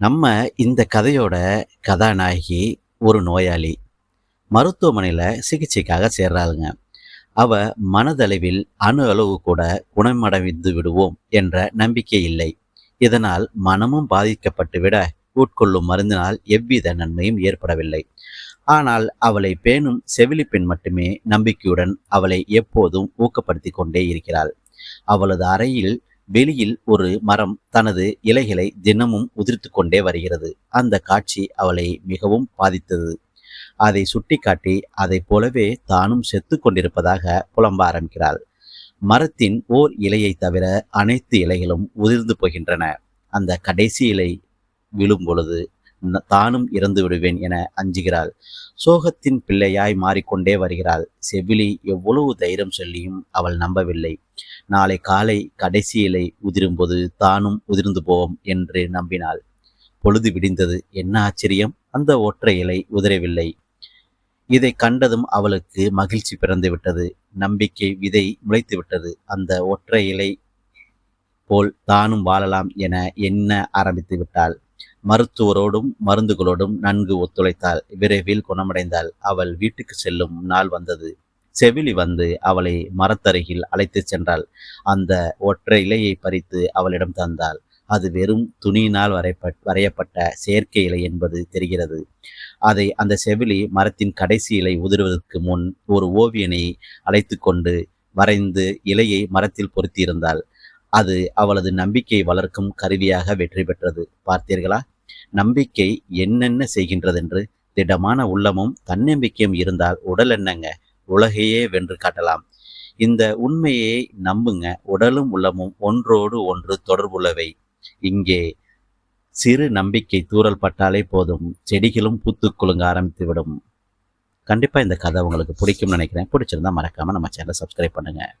நம்ம இந்த கதையோட கதாநாயகி ஒரு நோயாளி. மருத்துவமனையில் சிகிச்சைக்காக சேர்றாளுங்க. அவ மனதளவில் அணு அளவு கூட குணமடைந்து விடுவோம் என்ற நம்பிக்கை இல்லை. இதனால் மனமும் பாதிக்கப்பட்டு விட உட்கொள்ளும் மருந்தினால் எவ்வித நன்மையும் ஏற்படவில்லை. ஆனால் அவளை பேணும் செவிலிப்பெண் மட்டுமே நம்பிக்கையுடன் அவளை எப்போதும் ஊக்கப்படுத்தி கொண்டே இருக்கிறாள். அவளது அறையில் வெளியில் ஒரு மரம் தனது இலைகளை தினமும் உதிர்த்து கொண்டே வருகிறது. அந்த காட்சி அவளை மிகவும் பாதித்தது. அதை சுட்டிக்காட்டி அதை போலவே தானும் செத்து கொண்டிருப்பதாக புலம்ப ஆரம்பிக்கிறாள். மரத்தின் ஓர் இலையை தவிர அனைத்து இலைகளும் உதிர்ந்து போகின்றன. அந்த கடைசி இலை விழும் பொழுது தானும் இறந்து விடுவேன் என அஞ்சுகிறாள். சோகத்தின் பிள்ளையாய் மாறிக்கொண்டே வருகிறாள். செவிலி எவ்வளவு தைரியம் சொல்லியும் அவள் நம்பவில்லை. நாளை காலை கடைசி இலை உதிரும்போது தானும் உதிர்ந்து போவோம் என்று நம்பினாள். பொழுது விடிந்தது. என்ன ஆச்சரியம்? அந்த ஒற்றை இலை உதிரவில்லை. இதை கண்டதும் அவளுக்கு மகிழ்ச்சி பிறந்து விட்டது. நம்பிக்கை விதை முளைத்து விட்டது. அந்த ஒற்றை இலை போல் தானும் வாழலாம் என எண்ண ஆரம்பித்து விட்டாள். மருத்துவரோடும் மருந்துகளோடும் நன்கு ஒத்துழைத்தாள். விரைவில் குணமடைந்தாள். அவள் வீட்டுக்கு செல்லும் நாள் வந்தது. செவிலி வந்து அவளை மரத்தருகில் அழைத்துச் சென்றாள். அந்த ஒற்றை இலையை பறித்து அவளிடம் தந்தாள். அது வெறும் துணியினால் வரைப்ப வரையப்பட்ட செயற்கை இலை என்பது தெரிகிறது. அதை அந்த செவிலி மரத்தின் கடைசி இலை உதிர்வதற்கு முன் ஒரு ஓவியனை அழைத்து கொண்டு வரைந்து இலையை மரத்தில் பொருத்தியிருந்தாள். அது அவளது நம்பிக்கை வளர்க்கும் கருவியாக வெற்றி பெற்றது. பார்த்தீர்களா? நம்பிக்கை என்னென்ன செய்கின்றதென்று திடமான உள்ளமும் தன்னம்பிக்கையும் இருந்தால் உடல் என்னங்க? உலகையே வென்று காட்டலாம். இந்த உண்மையை நம்புங்க. உடலும் உள்ளமும் ஒன்றோடு ஒன்று தொடர்புள்ளவை. இங்கே சிறு நம்பிக்கை தூரல் பட்டாலே போதும். செடிகளும் பூத்து குலுங்க ஆரம்பித்து விடும் கண்டிப்பாக இந்த கதை உங்களுக்கு பிடிக்கும்னு நினைக்கிறேன். பிடிச்சிருந்தா மறக்காமல் நம்ம சேனலை சப்ஸ்கிரைப் பண்ணுங்கள்